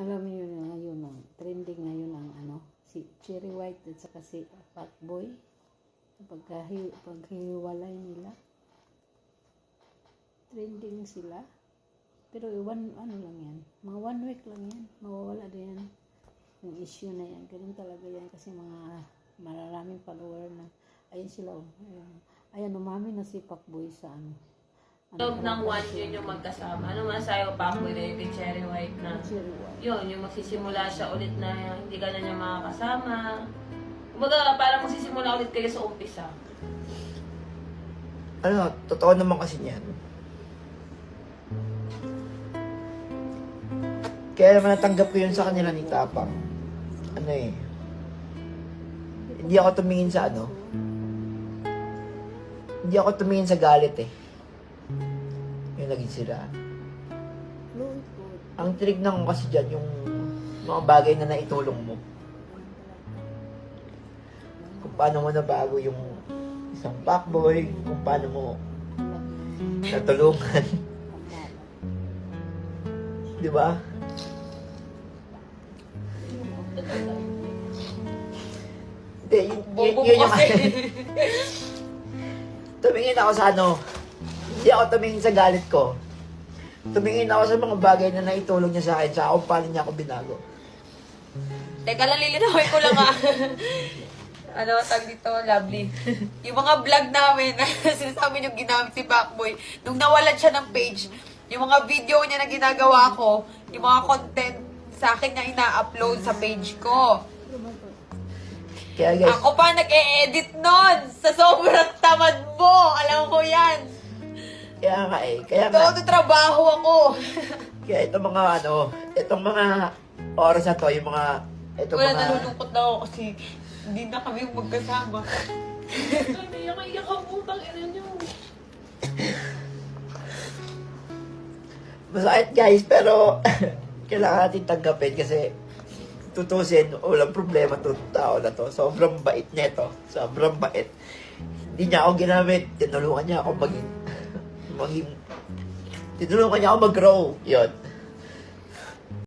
Alam niyo na ngayon ang trending ngayon ang ano, si Cherry White at saka si Pacboy. Pagkahi, paghiwalay nila. Trending sila. Pero one, ano lang yan. Mga one week lang yan. Mawawala din yan. Yung issue na yan. Ganun talaga yan. Kasi mga mararaming follower na. Ayun sila. Oh. Ayan, ayan umami na si Pacboy sa ano. Loob ng one yun yung magkasama. Ano masayo pa ako with the Cherry White na yun, yung magsisimula siya ulit na hindi ka na niya makakasama. Kumbaga, parang magsisimula ulit kayo sa umpisa. Ano, totoo naman kasi niyan. Kaya naman natanggap ko yun sa kanila ni Tapang. Ano eh. Hindi ako tumingin sa ano. Hindi ako tumingin sa galit eh. Yung naging sira. Fluid po. Ang tinignan ko kasi dyan yung mga bagay na naitulong mo. Kung paano mo nabago yung isang fuckboy, kung paano mo natulungan. Di ba? Hindi, yun, yun, Bobo yun yung. Tumingin ako sa ano, hindi ako tumingin sa galit ko. Tumingin ako sa mga bagay na naitulong niya sa akin, sa kung paano niya ako binago. Teka lang, lilinawin ko lang ah. ano, tag dito, lovely. yung mga vlog namin, sinasabi yung ginamit si Backboy, nung nawalan siya ng page, yung mga video niya na ginagawa ko, yung mga content sa akin na ina-upload sa page ko. Kaya guys, Ako pa nag-e-edit nun sa sobrang tamad kaya nga eh, kaya nga, Todo trabaho ako. kaya itong mga ano, itong mga oras na to, yung mga, itong Wala, mga, nalulungkot na ako kasi hindi na kami magkasama. Ay, iyak-iyak ang putang ina niyo. masakit guys, pero kailangan natin tanggapin kasi tutusin, walang problema to tao na to. Sobrang bait niya ito. Sobrang bait. Hindi niya ako ginamit. Tinulungan niya ako maging, maging, tinulungan niya ako mag-grow. Yun.